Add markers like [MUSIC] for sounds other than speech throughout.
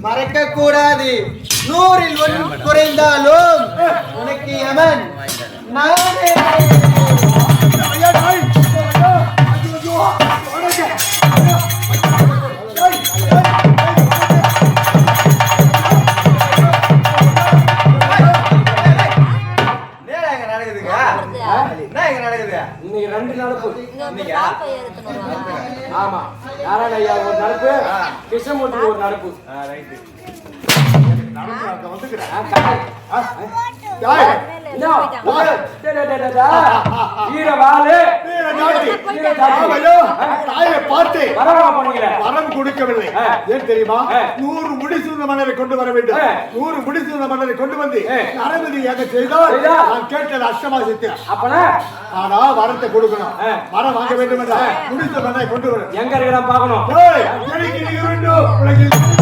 மறக்க கூடாது நூறில் ஒன்று குறைந்தாலும் உனக்கு யமன் நானே. ஆமா நாராயண ஐயா ஒரு நடப்பு கிருஷ்ணமூர்த்தி ஒரு நடப்பு வந்துக்கிறேன். [LAUGHS] தாயை பார்த்து. வரம் கொடுக்கவில்லை. ஏன் தெரியுமா. நூறு முடிசூழ்ந்த மன்னரை கொண்டு வர வேண்டும். நூறு முடிசூழ்ந்த மன்னரை கொண்டு வந்து. நரபதியாக செய்தால். நான் கேட்டது அஷ்டமா சித்து அப்பனா ஆனா வரத்தை கொடுக்கணும். வரம் வாங்க வேண்டும் என்றால் முடிச மன்னரை கொண்டு வர எங்க இருக்கிறான் நீ வேண்டும்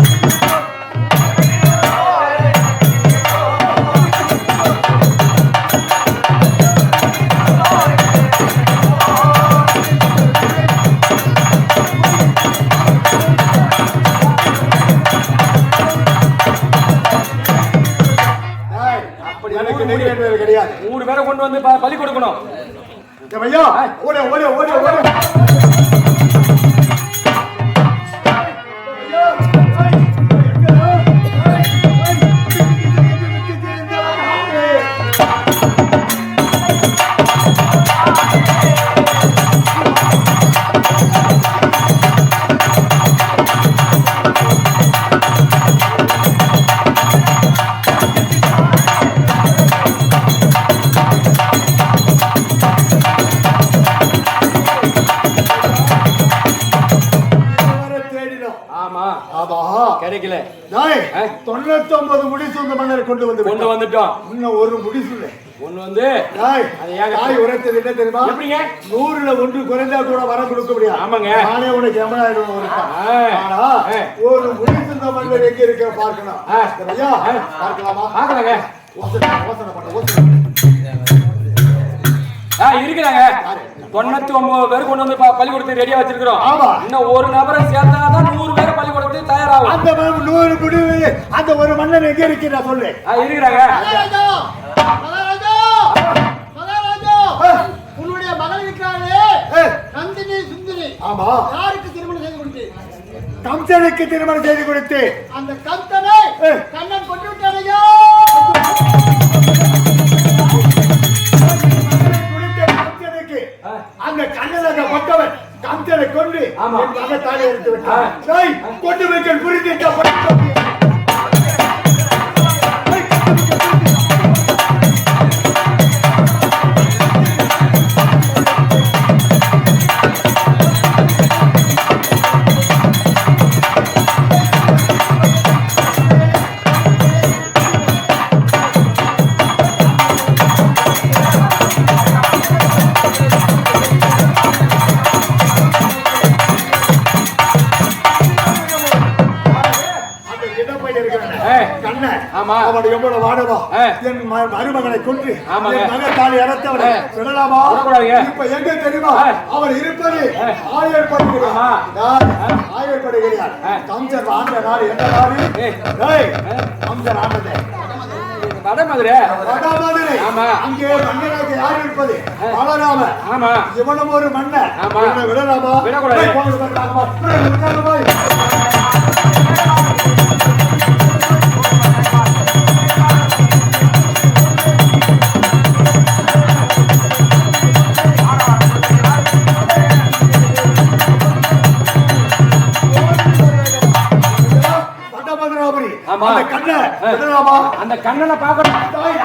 கொண்டு வந்து கொண்டு. வந்துட்டோம் இன்னும் ஒரு முடிசூழ் ஒண்ணு வந்து நாய் உரைத்தது என்ன தெரியுமா? எப்படிங்க? நூறுல ஒன்று குறைந்தா கூட வர கொடுக்க முடியாது. ஆமாங்க. நானே உனக்கு எமனாயிரம். ஆனா. ஒரு முடிசூழ்ந்த மன்னர் எங்க இருக்க பார்க்கணும். ஐயா. பார்க்கலாமா? பாக்கலாங்க யோசனை யோசனை பண்ண. ஆ இருக்கிறாங்க. தொண்ணூத்தி ஒன்பது பேர் கொண்டு வந்து ப- பலி கொடுத்து ரெடியா வச்சிருக்கிறோம். ஆமா. இன்னும் ஒரு நபரை சேர்த்தாதான் நூறு பேர் பலி கொடுத்து தயாராகும். அந்த நூறு முடிவு அந்த ஒரு மன்னன் எங்க இருக்கு நான் சொல்லு. ஆ, இருக்கிறாங்க. உன்னுடைய மகள் இருக்கிறாளே. நந்தினி சுந்தரி. ஆமா. யாருக்கு திருமணம் செய்து கொடுத்து? கம்சனுக்கு திருமணம் செய்து கொடுத்து. அந்த ஏ. கண்ணன் கொண்டு விட்டானையா கம்சனை கொண்டு ஆமா. என் மகன் தாலி எடுத்து விட்டான் ஆ. டேய், கொண்டு வைக்க புரிந்துட்ட ஏ. என் மருமகனை கொன்று. என் மகன் தாலி அறுத்தவனை ஏ. விடலாமா விடக்கூடாதுங்க. இப்ப எங்க தெரியுமா ஏ. அவன் இருப்பது ஆமா. நான் ஆயர்படுகிறான் ஏ. கம்சன் ஆண்ட நாடு எந்த. ஏய், கம்சன் ஆண்டது வடமதுரை வடமதுரை ஆமா. அங்கே மன்னராக யார் இருப்பது பலராம ஆமா இவனும் ஒரு மன்னன் ஆமா. விடலாமா விடக்கூடாது. அந்த கண்ணனை பார்க்கணும் தாய்,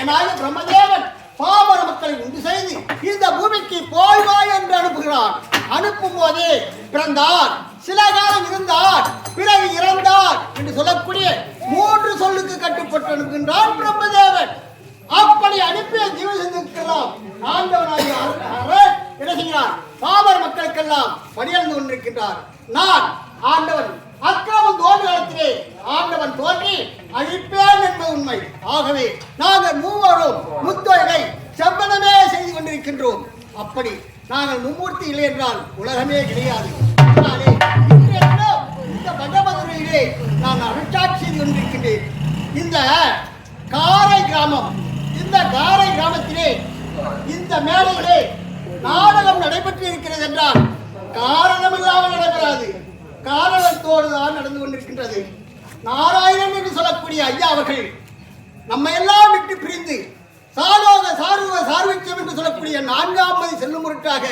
உடையனாய பிரம்மதேவன் பாமர மக்களை உண்டு செய்து இந்த பூமிக்கு போய் என்று அனுப்புகிறான் அனுப்பும் போதே பிறந்தார் சில காலம் இருந்தார் பிறகு இறந்தார் என்று சொல்லக்கூடிய மூன்று சொல்லுக்கு கட்டுப்பட்டு அனுப்புகின்றான் பிரம்மதேவன். அப்படி அனுப்பிய ஜீவசந்திருக்கலாம் ஆண்டவனாகிய என்ன செய்கிறார்? பாமர மக்களுக்கெல்லாம் பணியர்ந்து கொண்டிருக்கின்றார். நான் ஆண்டவன் அக்கிரமம் தோன்ற காலத்திலே ஆண்டவன் தோன்றி அழிப்பேன் என்பது உண்மை. ஆகவே நாங்கள் மூவரும் முத்தொகை செவ்வனமே செய்து கொண்டிருக்கின்றோம். அப்படி நாங்கள் மும்மூர்த்தி இல்லை என்றால் உலகமே கிடையாது. இந்த பகவதுரையிலே நான் அருட்சாட்சி செய்து கொண்டிருக்கின்றேன். இந்த காரை கிராமம் இந்த காரை கிராமத்திலே இந்த மேடையிலே நாடகம் நடைபெற்று இருக்கிறது என்றால் காரணம் இல்லாமல் நடைபெறாது காரணத்தோடு தான் நடந்து கொண்டிருக்கின்றது. நாராயணன் என்று சொல்லக்கூடிய ஐயா அவர்கள் நம்ம எல்லாம் விட்டு பிரிந்து சாலோக சார்வ சார்வச்சம் என்று சொல்லக்கூடிய நான்காம் மதி செல்லும் பொருட்டாக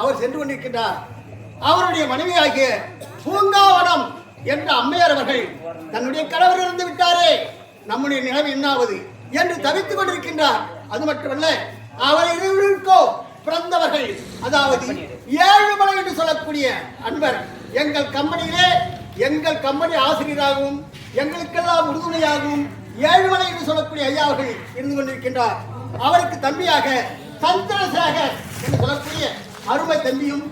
அவர் சென்று கொண்டிருக்கின்றார். அவருடைய மனைவியாகிய பூங்காவனம் என்ற அம்மையார் அவர்கள் தன்னுடைய கணவர் இருந்து விட்டாரே நம்முடைய நிலைமை என்னாவது என்று தவித்துக் கொண்டிருக்கின்றார். அது மட்டுமல்ல அவர் இருவருக்கோ பிறந்தவர்கள் அதாவது ஏழுமலை என்று சொல்லக்கூடிய அன்பர் எங்கள் கம்பெனியிலே எங்கள் கம்பெனி ஆசிரியராகவும் எங்களுக்கெல்லாம் உறுதுணையாகவும் ஏழுமலை என்று சொல்லக்கூடிய ஐயா அவர்கள் இருந்து கொண்டிருக்கின்றார். அவருக்கு தம்பியாக சந்திரசேகர் என்று சொல்லக்கூடிய அருமை தம்பியும்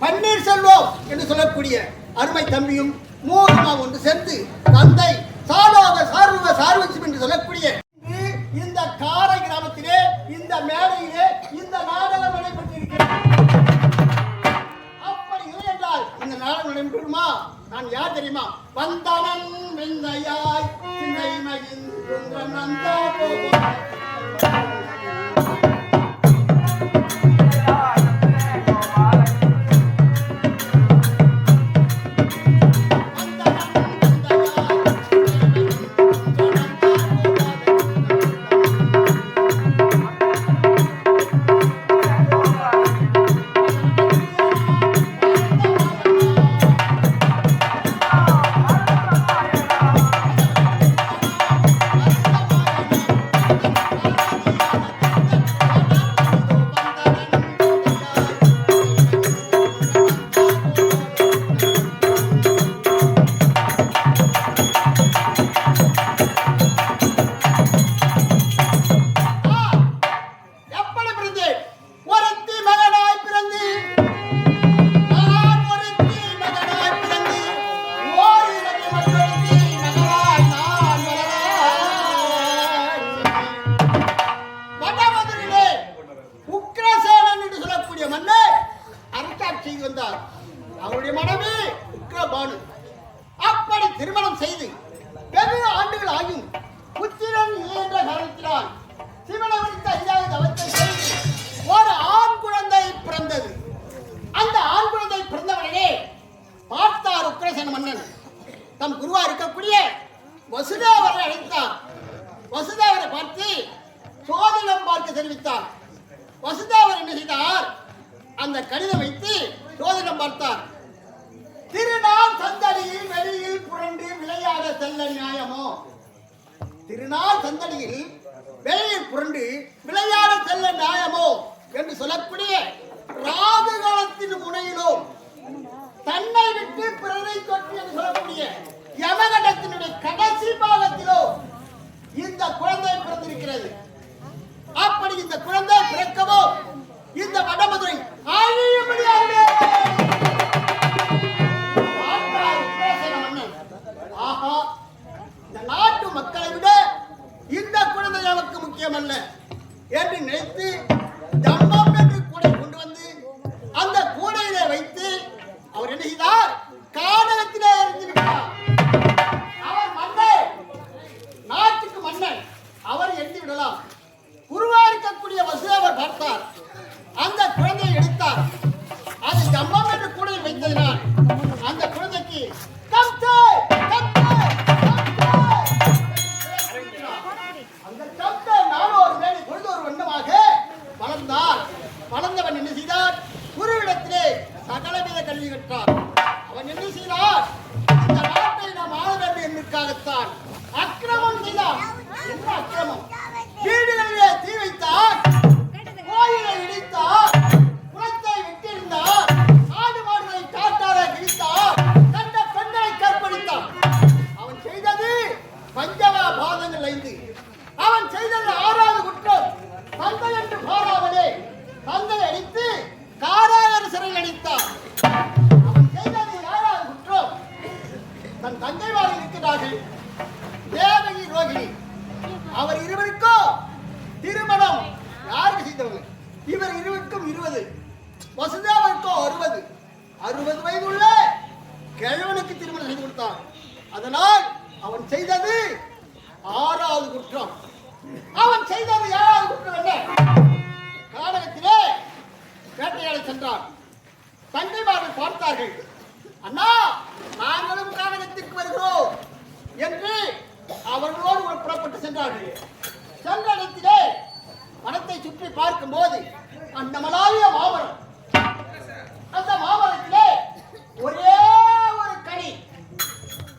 பன்னீர்செல்வம் என்று சொல்லக்கூடிய அருமை தம்பியும் மூலமாக ஒன்று சேர்ந்து தந்தை சாலோக சார்வ சார்வச்சம் என்று சொல்லக்கூடிய விட்டு பிறரை தொற்று என்று சொல்லக்கூடிய யமகண்டத்தினுடைய கடைசி பாகத்திலோ இந்த குழந்தை பிறந்திருக்கிறது. அப்படி இந்த குழந்தை பிறக்கவோ இந்த வடமதுரை அழியும்படியாகவே. ஆஹா இந்த நாட்டு மக்களை விட இந்த குழந்தை நமக்கு முக்கியமல்ல என்று நினைத்து 你骂 இவர் இருவருக்கும் இருபது. வசுதேவருக்கும் அறுபது. அறுபது வயது உள்ள கிழவனுக்கு திருமணம் செய்து கொடுத்தான். அதனால் அவன் செய்தது ஆறாவது குற்றம். அவன் செய்தது ஏழாவது குற்றம் என்ன? காடகத்திலே வேட்டையாட சென்றான். தங்கைமார்கள் பார்த்தார்கள். அண்ணா நாங்களும் காடகத்திற்கு வருகிறோம் என்று அவர்களோடு புறப்பட்டு சென்றார்கள். சென்ற இடத்திலே மனத்தை சுற்றி பார்க்கும்போது அந்த மலாவிய மாமரம். அந்த மாமரத்திலே ஒரே ஒரு கனி.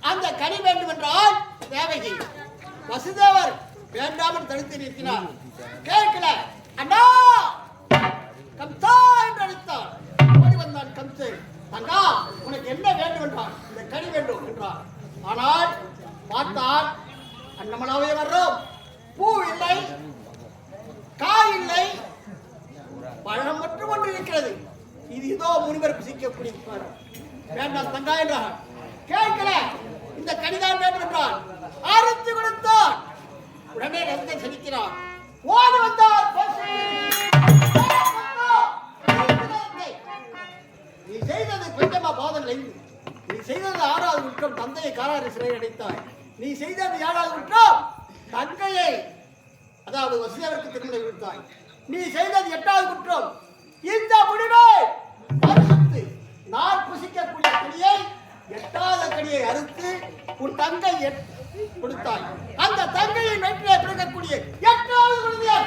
அந்த கனி வேண்டும் என்றால் தேவகி வசுதேவர் வேண்டாமல் தடுத்து நிறுத்தினார் கேட்கல அண்ணா கம்சா என்று அழைத்தார் ஓடி வந்தான் கம்சு தங்கா உனக்கு என்ன வேண்டும் என்றான் இந்த கனி வேண்டும் என்றார் ஆனால் பார்த்தால் அன்னமலாவே வர்றோம் பூ இல்லை காய் இல்லை பழம் மட்டும் ஒன்று இருக்கிறது இது இதோ முனிவர் புசிக்கக்கூடிய பழம். வேண்டாம் என்றார் கேட்கல இந்த கடிதான் வேண்டும் என்றார் அறுத்து கொடுத்தார். உடனே ரத்தம் செலுத்தினார் ஓடி வந்தார் நீ செய்தது கொஞ்சமா பாதம் நீ செய்தது ஆறாவது குற்றம். தந்தையை காலாறு சிறை அடைத்தாய். நீ செய்தது ஏழாவது குற்றம். தங்கையை அதாவது வசுதேவருக்கு திருமணம் கொடுத்தாய். நீ செய்தது எட்டாவது குற்றம். இந்த முடிவை அறுத்து நான் புசிக்கக்கூடிய கனியை எட்டாவது கனியை அறுத்து உன் தங்கை கொடுத்தாய். அந்த தங்கையின் வெற்றியை பிறக்கக்கூடிய எட்டாவது குழந்தையை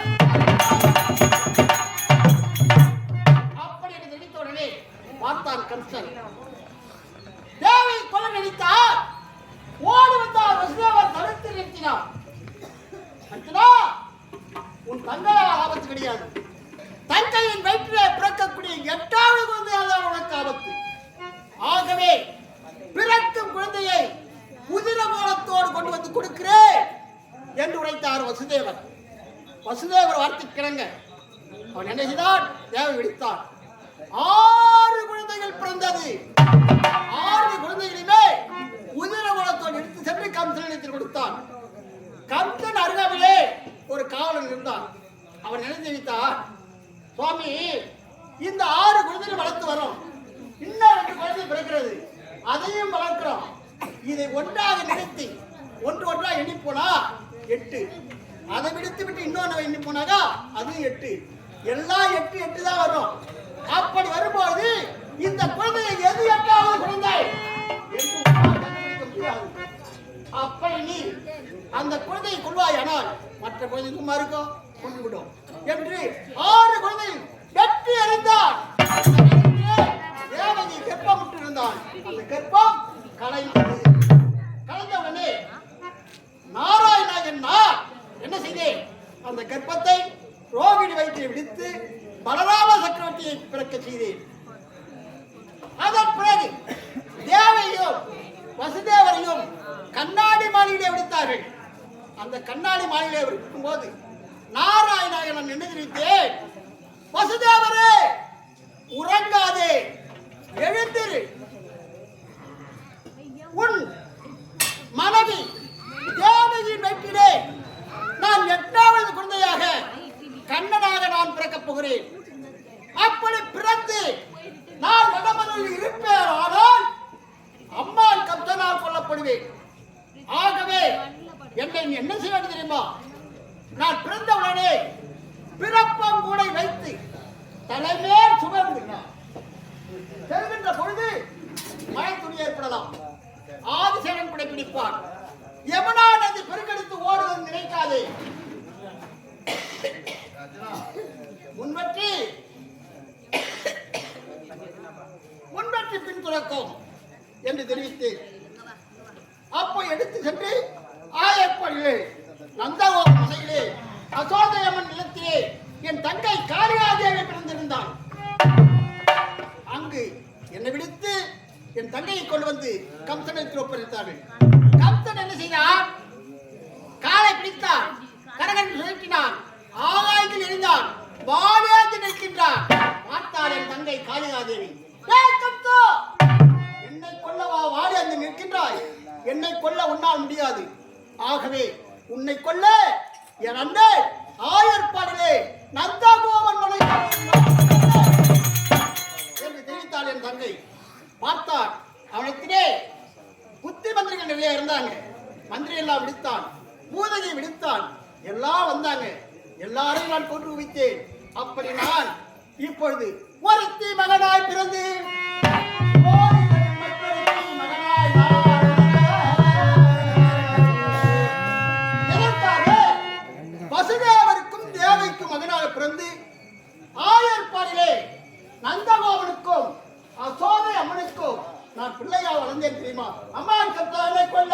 வசுதேவர் வசுதேவர் வார்த்தை கிடங்க அவன் என்ன தேவை விடுத்தான். ஆறு குழந்தைகள் பிறந்தது. ஆறு குழந்தைகளுமே உதிர குலத்தோடு எடுத்து சென்று கம்சனிடத்தில் கொடுத்தான். கம்சன் அருகாமையிலே ஒரு காவலன் இருந்தான். அவன் நினைத்து வைத்தார் சுவாமி இந்த ஆறு குழந்தைகள் வளர்த்து வரோம். இன்னும் ரெண்டு குழந்தை பிறக்கிறது. அதையும் வளர்க்கிறோம். இதை ஒன்றாக நினைத்து ஒன்று ஒன்றாக எண்ணி போனா எட்டு. அதை விடுத்து விட்டு இன்னொன்று எண்ணி போனாக்கா அதுவும் எட்டு. எல்லாம் எட்டு எட்டு தான் வரும். அப்படி வரும்போது இந்த குழந்தையை எது எட்டாவது குழந்தை? அப்படி நீ அந்த குழந்தையை கொள்வாயானால் மற்ற குழந்தை சும்மா இருக்கும் கொண்டு விடும். என்று ஆறு குழந்தை வெட்டி தேவதி தேவகி விட்டு இருந்தான் அந்த கர்ப்பம் கலைந்தது கலைந்த உடனே நாராயணா என்ன என்ன செய்தேன் அந்த கர்ப்பத்தை ரோகிணி வயிற்றில் விடுத்து பலராம சக்கரவர்த்தியை பிறக்க செய்தேன். அதன் பிறகு தேவையும் வசுதேவரையும் கண்ணாடி மாளிகையை விடுத்தார்கள் அந்த கண்ணாடி மாளிகையை விடுக்கும் போது நாராயணாக நான் நினைத்திருத்தேன் வசுதேவரே உறங்காதே எழுந்திரு. உன் மனைவி தேவகியின் வெற்றிலே நான் எட்டாவது குழந்தையாக கண்ணனாக நான் பிறக்கப் போகிறேன். அப்படி பிறந்து நான் வடமனில் இருப்பேன் ஆனால் அம்மாள் கப்தனால் கொல்லப்படுவேன். ஆகவே என்னை என்ன செய்ய வேண்டும் தெரியுமா? நான் பிறந்த உடனே பிறப்பம் கூடை வைத்து தலைமேல் சுமந்து செல்கின்ற பொழுது மழை துணி ஏற்படலாம். ஆதிசேனன் கூட பிடிப்பான் யமுனா நதி பெருக்கெடுத்து ஓடுவது நினைக்காதே. முன்பற்றி முன்பற்றி பின்துறக்கும் என்று தெரிவித்தேன் அப்போ எடுத்து சென்று ஆயப்படிலே நந்தகோபுர மலையிலே அசோதயமன் நிலத்திலே என் தங்கை காளியாதேவி பிறந்திருந்தாள். அங்கு என்னை விடுத்து என் தங்கையை கொண்டு வந்து கம்சனை ஒப்படைத்தார்கள் திருமுறைப்பாடிலே நந்தகோவனுக்கும் சோதை அம்மனுக்கும் நான் பிள்ளையா வளர்ந்தேன் தெரியுமா? அம்மா கத்தாரை கொள்ள